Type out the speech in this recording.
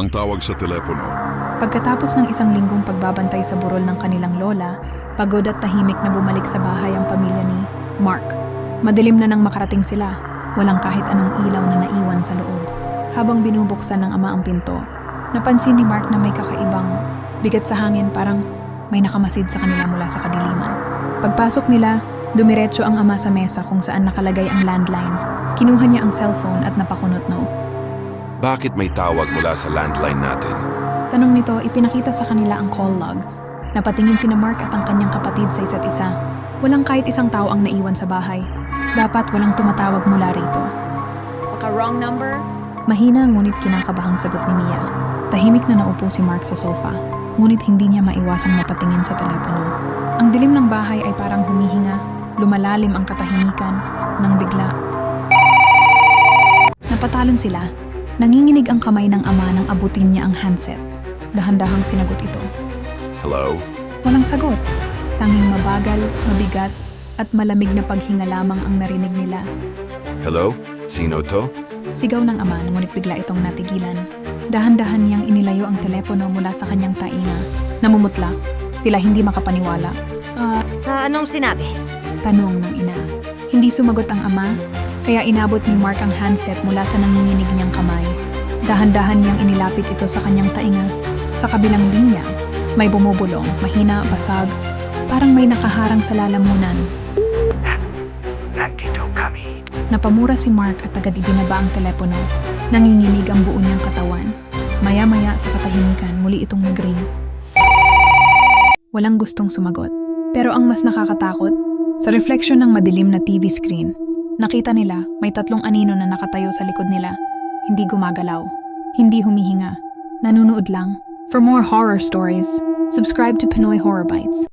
Ang tawag sa telepono. Pagkatapos ng isang linggong pagbabantay sa burol ng kanilang lola, pagod at tahimik na bumalik sa bahay ang pamilya ni Mark. Madilim na nang makarating sila, walang kahit anong ilaw na naiwan sa loob. Habang binubuksan ng ama ang pinto, napansin ni Mark na may kakaibang bigat sa hangin parang may nakamasid sa kanila mula sa kadiliman. Pagpasok nila, dumiretso ang ama sa mesa kung saan nakalagay ang landline. Kinuha niya ang cellphone at napakunot no. Bakit may tawag mula sa landline natin? Tanong nito, ipinakita sa kanila ang call log. Napatingin sina Mark at ang kanyang kapatid sa isa't isa. Walang kahit isang tao ang naiwan sa bahay. Dapat walang tumatawag mula rito. Baka wrong number? Mahina ngunit kinakabahang sagot ni Mia. Tahimik na naupo si Mark sa sofa, ngunit hindi niya maiwasang mapatingin sa telepono. Ang dilim ng bahay ay parang humihinga, lumalalim ang katahimikan, nang bigla. Napatalon sila. Nanginginig ang kamay ng ama nang abutin niya ang handset. Dahan-dahang sinagot ito. Hello? Walang sagot. Tanging mabagal, mabigat, at malamig na paghinga lamang ang narinig nila. Hello? Sino to? Sigaw ng ama ngunit bigla itong natigilan. Dahan-dahan niyang inilayo ang telepono mula sa kanyang tainga. Namumutla, tila hindi makapaniwala. Ah, Ah, anong sinabi? tanong ng ina. Hindi sumagot ang ama, kaya inabot ni Mark ang handset mula sa nanginginig niyang kamay. Dahan-dahan niyang inilapit ito sa kanyang tainga. Sa kabilang linya, may bumubulong, mahina, basag, parang may nakaharang sa lalamunan. Nandito kami. Napamura si Mark at agad ibinaba ang telepono. Nanginginig ang buo niyang katawan. Maya-maya sa katahimikan, muli itong nagring. Walang gustong sumagot. Pero ang mas nakakatakot, sa refleksyon ng madilim na TV screen, nakita nila may tatlong anino na nakatayo sa likod nila. Hindi gumagalaw. Hindi humihinga. Nanunood lang. For more horror stories, subscribe to Pinoy Horror Bites.